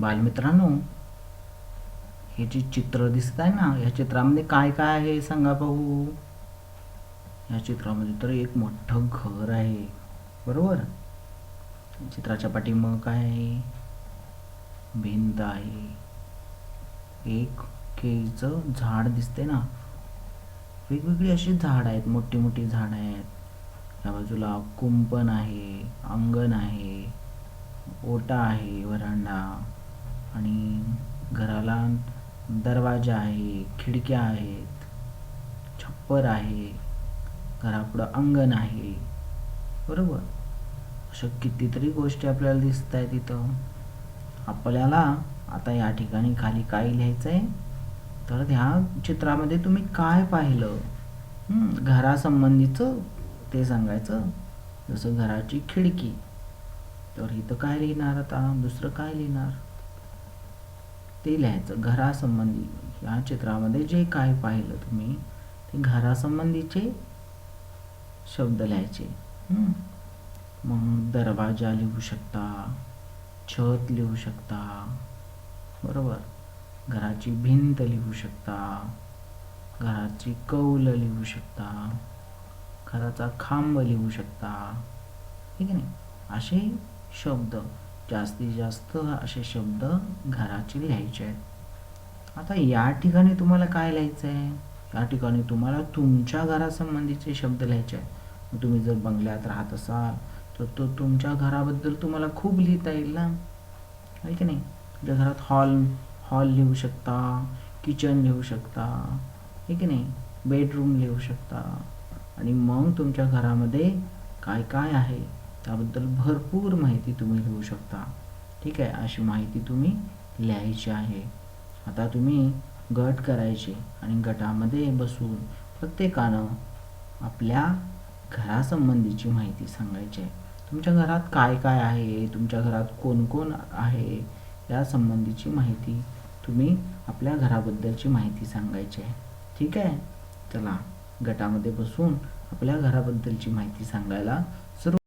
बालमित्रांनो हे जे चित्र दिसत आहे ना या चित्रामध्ये काय काय आहे सांगा पाहू? या चित्रामध्ये तर एक मोठं घर आहे. बरोबर? चित्राच्या पाठीमागं काय आहे? भिंत आहे. एक केळीचं झाड दिसते ना. वेगवेगळी अशी झाड आहेत मोठी मोठी झाड आहेत. या बाजूला कुंपण आहे अंगण आहे ओटा आहे वरांडा आणि घराला दरवाजा आहे खिडक्या आहेत छप्पर आहे घरापुढं अंगण आहे. बरोबर? अशा कितीतरी गोष्टी आपल्याला दिसत आहेत तिथं आपल्याला आता या ठिकाणी खाली काय लिहायचं आहे तर ह्या चित्रामध्ये तुम्ही काय पाहिलं? घरासंबंधीचं ते सांगायचं. जसं घराची खिडकी. तर इथं काय लिहिणार आता? दुसरं काय लिहिणार? ते लिहायचं. घरासंबंधी. या चित्रामध्ये जे काय पाहिलं तुम्ही ते घरासंबंधीचे शब्द लिहायचे. मग दरवाजा लिहू शकता छत लिहू शकता बरोबर. घराची भिंत लिहू शकता घराची कौल लिहू शकता घराचा खांब लिहू शकता. ठीक आहे नाही असे शब्द जास्तीत जास्त असे शब्द घराचे लिहायचे आहेत. आता या ठिकाणी तुम्हाला काय लिहायचं आहे या ठिकाणी तुम्हाला तुमच्या घरासंबंधीचे शब्द लिहायचे आहेत. तुम्ही जर बंगल्यात राहत असाल तर तो तुमच्या घराबद्दल तुम्हाला खूप लिहिता येईल ना? आहे की नाही? तुमच्या घरात हॉल हॉल लिहू शकता किचन लिहू शकता आहे की नाही? बेडरूम लिहू शकता. आणि मग तुमच्या घरामध्ये काय काय आहे? त्याबद्दल भरपूर माहिती तुम्ही घेऊ शकता. ठीक आहे? अशी माहिती तुम्ही लिहायची आहे. आता तुम्ही गट करायचे आणि गटामध्ये बसून प्रत्येकानं आपल्या घरासंबंधीची माहिती सांगायची आहे. तुमच्या घरात काय काय आहे? तुमच्या घरात कोण कोण आहे? या संबंधीची माहिती तुम्ही आपल्या घराबद्दलची माहिती सांगायची आहे. ठीक आहे? चला गटामध्ये बसून आपल्या घराबद्दलची माहिती सांगायला सुरू